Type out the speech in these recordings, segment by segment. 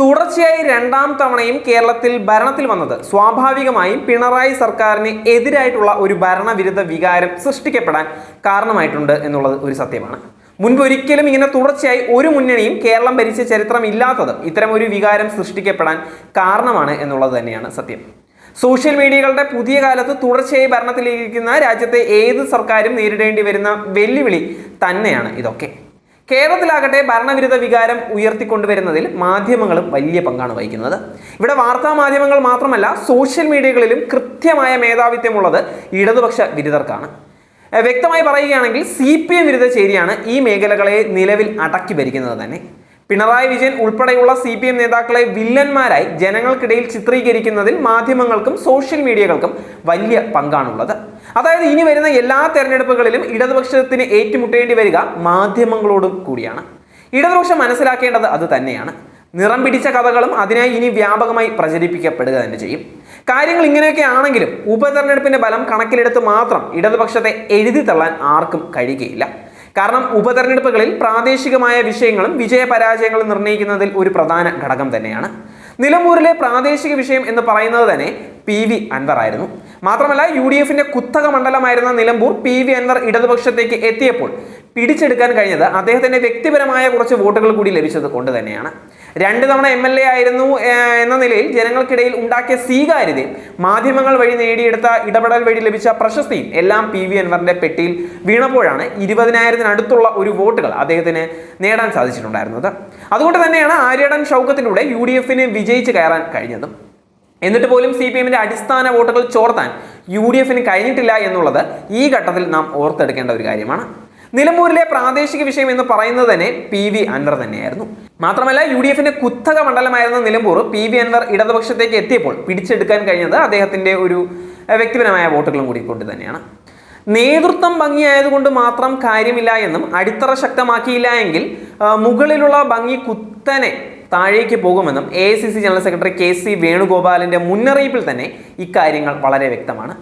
തുടർച്ചയായി രണ്ടാം തവണയും കേരളത്തിൽ ഭരണത്തിൽ വന്നത്. സ്വാഭാവികമായും പിണറായി സർക്കാരിന് എതിരായിട്ടുള്ള ഒരു ഭരണവിരുദ്ധ വികാരം സൃഷ്ടിക്കപ്പെടാൻ കാരണമായിട്ടുണ്ട് എന്നുള്ളത് ഒരു സത്യമാണ്. മുൻപ് ഒരിക്കലും ഇങ്ങനെ തുടർച്ചയായി ഒരു മുന്നണിയും കേരളം ഭരിച്ച ചരിത്രം ഇല്ലാത്തത് ഇത്തരം ഒരു വികാരം സൃഷ്ടിക്കപ്പെടാൻ കാരണമാണ് എന്നുള്ളത് തന്നെയാണ് സത്യം. സോഷ്യൽ മീഡിയകളുടെ പുതിയ കാലത്ത് തുടർച്ചയായി ഭരണത്തിലിരിക്കുന്ന രാജ്യത്തെ ഏത് സർക്കാരും നേരിടേണ്ടി വരുന്ന വെല്ലുവിളി തന്നെയാണ് ഇതൊക്കെ. കേരളത്തിലാകട്ടെ ഭരണവിരുദ്ധ വികാരം ഉയർത്തിക്കൊണ്ടുവരുന്നതിൽ മാധ്യമങ്ങളും വലിയ പങ്കാണ് വഹിക്കുന്നത്. ഇവിടെ വാർത്താ മാധ്യമങ്ങൾ മാത്രമല്ല സോഷ്യൽ മീഡിയകളിലും കൃത്യമായ മേധാവിത്വമുള്ളത് ഇടതുപക്ഷ വിരുദ്ധർക്കാണ്. വ്യക്തമായി പറയുകയാണെങ്കിൽ സി പി എം വിരുദ്ധ ചേരിയാണ് ഈ മേഖലകളെ നിലവിൽ അടക്കി ഭരിക്കുന്നത് തന്നെ. പിണറായി വിജയൻ ഉൾപ്പെടെയുള്ള സി പി എം നേതാക്കളെ വില്ലന്മാരായി ജനങ്ങൾക്കിടയിൽ ചിത്രീകരിക്കുന്നതിൽ മാധ്യമങ്ങൾക്കും സോഷ്യൽ മീഡിയകൾക്കും വലിയ പങ്കാണുള്ളത്. അതായത് ഇനി വരുന്ന എല്ലാ തെരഞ്ഞെടുപ്പുകളിലും ഇടതുപക്ഷത്തിന് ഏറ്റുമുട്ടേണ്ടി വരിക മാധ്യമങ്ങളോടും കൂടിയാണ്. ഇടതുപക്ഷം മനസ്സിലാക്കേണ്ടത് അത് തന്നെയാണ്. നിറം പിടിച്ച കഥകളും അതിനായി ഇനി വ്യാപകമായി പ്രചരിപ്പിക്കപ്പെടുക തന്നെ ചെയ്യും. കാര്യങ്ങൾ ഇങ്ങനെയൊക്കെ ആണെങ്കിലും ഉപതെരഞ്ഞെടുപ്പിന്റെ ബലം കണക്കിലെടുത്ത് മാത്രം ഇടതുപക്ഷത്തെ എഴുതി തള്ളാൻ ആർക്കും കഴിയുകയില്ല. കാരണം ഉപതെരഞ്ഞെടുപ്പുകളിൽ പ്രാദേശികമായ വിഷയങ്ങളും വിജയപരാജയങ്ങളും നിർണയിക്കുന്നതിൽ ഒരു പ്രധാന ഘടകം തന്നെയാണ്. നിലമ്പൂരിലെ പ്രാദേശിക വിഷയം എന്ന് പറയുന്നത് തന്നെ പി വി അൻവർ ആയിരുന്നു. മാത്രമല്ല യു ഡി എഫിന്റെ കുത്തക മണ്ഡലമായിരുന്ന നിലമ്പൂർ പി വി അൻവർ ഇടതുപക്ഷത്തേക്ക് എത്തിയപ്പോൾ പിടിച്ചെടുക്കാൻ കഴിഞ്ഞത് അദ്ദേഹത്തിന്റെ വ്യക്തിപരമായ കുറച്ച് വോട്ടുകൾ കൂടി ലഭിച്ചത് കൊണ്ട് തന്നെയാണ്. രണ്ട് തവണ എം എൽ എ ആയിരുന്നു എന്ന നിലയിൽ ജനങ്ങൾക്കിടയിൽ ഉണ്ടാക്കിയ സ്വീകാര്യതയും മാധ്യമങ്ങൾ വഴി നേടിയെടുത്ത ഇടപെടൽ വഴി ലഭിച്ച പ്രശസ്തിയും എല്ലാം പി വി അൻവറിന്റെ പെട്ടിയിൽ വീണപ്പോഴാണ് ഇരുപതിനായിരത്തിനടുത്തുള്ള ഒരു വോട്ടുകൾ അദ്ദേഹത്തിന് നേടാൻ സാധിച്ചിട്ടുണ്ടായിരുന്നത്. അതുകൊണ്ട് തന്നെയാണ് ആര്യടൻ ഷൗക്കത്തിലൂടെ യു ഡി എഫിന് വിജയിച്ച് കയറാൻ കഴിഞ്ഞതും. എന്നിട്ട് പോലും സി പി എമ്മിന്റെ അടിസ്ഥാന വോട്ടുകൾ ചോർത്താൻ യു ഡി എഫിന് കഴിഞ്ഞിട്ടില്ല എന്നുള്ളത് ഈ ഘട്ടത്തിൽ നാം ഓർത്തെടുക്കേണ്ട ഒരു കാര്യമാണ്. നിലമ്പൂരിലെ പ്രാദേശിക വിഷയം എന്ന് പറയുന്നത് തന്നെ പി വി അൻവർ തന്നെയായിരുന്നു. മാത്രമല്ല യു ഡി എഫിന്റെ കുത്തക മണ്ഡലമായിരുന്ന നിലമ്പൂർ പി വി അൻവർ ഇടതുപക്ഷത്തേക്ക് എത്തിയപ്പോൾ പിടിച്ചെടുക്കാൻ കഴിഞ്ഞത് അദ്ദേഹത്തിന്റെ ഒരു വ്യക്തിപരമായ വോട്ടുകളും കൂടി കൊണ്ട് തന്നെയാണ്. നേതൃത്വം ഭംഗിയായതുകൊണ്ട് മാത്രം കാര്യമില്ല എന്നും അടിത്തറ ശക്തമാക്കിയില്ല എങ്കിൽ മുകളിലുള്ള ഭംഗി കുത്തനെ താഴേക്ക് പോകുമെന്നും A I C C general secretary K C വേണുഗോപാലിന്റെ മുന്നറിയിപ്പിൽ തന്നെ ഇക്കാര്യങ്ങൾ വളരെ വ്യക്തമാണ്.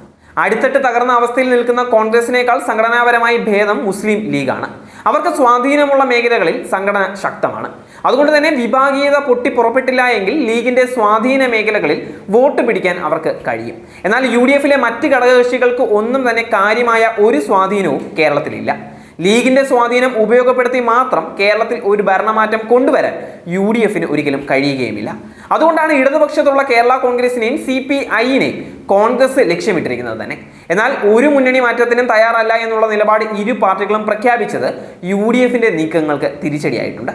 അടിത്തട്ട് തകർന്ന അവസ്ഥയിൽ നിൽക്കുന്ന കോൺഗ്രസിനേക്കാൾ സംഘടനാപരമായി ഭേദം മുസ്ലിം ലീഗാണ്. അവർക്ക് സ്വാധീനമുള്ള മേഖലകളിൽ സംഘടന ശക്തമാണ്. അതുകൊണ്ട് തന്നെ വിഭാഗീയത പൊട്ടി പുറപ്പെട്ടില്ല എങ്കിൽ ലീഗിന്റെ സ്വാധീന മേഖലകളിൽ വോട്ട് പിടിക്കാൻ അവർക്ക് കഴിയും. എന്നാൽ യു ഡി എഫിലെ മറ്റ് ഘടകകക്ഷികൾക്ക് ഒന്നും തന്നെ കാര്യമായ ഒരു സ്വാധീനവും കേരളത്തിലില്ല. ലീഗിന്റെ സ്വാധീനം ഉപയോഗപ്പെടുത്തി മാത്രം കേരളത്തിൽ ഒരു ഭരണമാറ്റം കൊണ്ടുവരാൻ യു ഡി എഫിന് ഒരിക്കലും കഴിയുകയുമില്ല. അതുകൊണ്ടാണ് ഇടതുപക്ഷത്തുള്ള കേരള കോൺഗ്രസിനെയും സി പി ഐനെയും കോൺഗ്രസ് ലക്ഷ്യമിട്ടിരിക്കുന്നത് തന്നെ. എന്നാൽ ഒരു മുന്നണി മാറ്റത്തിനും തയ്യാറല്ല എന്നുള്ള നിലപാട് ഇരു പാർട്ടികളും പ്രഖ്യാപിച്ചത് യു ഡി എഫിന്റെ നീക്കങ്ങൾക്ക് തിരിച്ചടിയായിട്ടുണ്ട്.